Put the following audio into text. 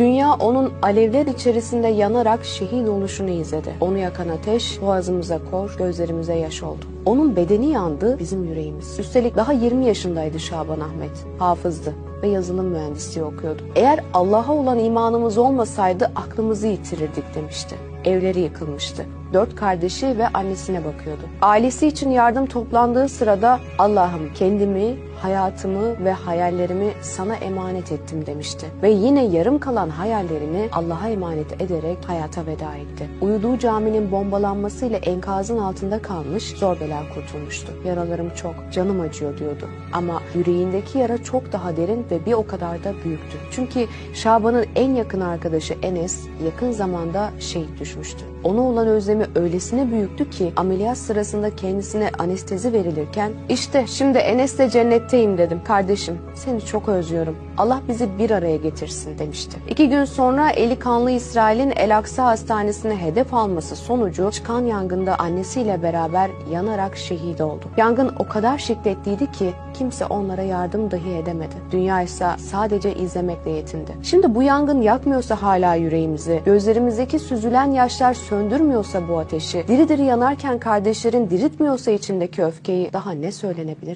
Dünya onun alevler içerisinde yanarak şehit oluşunu izledi. Onu yakan ateş boğazımıza kor, gözlerimize yaş oldu. Onun bedeni yandı, bizim yüreğimiz. Üstelik daha 20 yaşındaydı Şaban Ahmet. Hafızdı ve yazılım mühendisliği okuyordu. Eğer Allah'a olan imanımız olmasaydı aklımızı yitirirdik demişti. Evleri yıkılmıştı. Dört kardeşi ve annesine bakıyordu. Ailesi için yardım toplandığı sırada Allah'ım kendimi, hayatımı ve hayallerimi sana emanet ettim demişti. Ve yine yarım kalan hayallerini Allah'a emanet ederek hayata veda etti. Uyuduğu caminin bombalanmasıyla enkazın altında kalmış, zor bela kurtulmuştu. Yaralarım çok, canım acıyor diyordu. Ama yüreğindeki yara çok daha derin ve bir o kadar da büyüktü. Çünkü Şaban'ın en yakın arkadaşı Enes yakın zamanda şehit düşmüştü. Ona olan özlemi öylesine büyüktü ki ameliyat sırasında kendisine anestezi verilirken işte şimdi Enes'le cennetteyim dedim kardeşim seni çok özlüyorum Allah bizi bir araya getirsin demişti. İki gün sonra eli kanlı İsrail'in El Aksa Hastanesi'ne hedef alması sonucu çıkan yangında annesiyle beraber yanarak şehit oldu. Yangın o kadar şiddetliydi ki kimse onlara yardım dahi edemedi. Dünya ise sadece izlemekle yetindi. Şimdi bu yangın yakmıyorsa hala yüreğimizi, gözlerimizdeki süzülen yaşlar söndürmüyorsa bu ateşi, diri diri yanarken kardeşlerin diriltmiyorsa içindeki öfkeyi daha ne söylenebilir?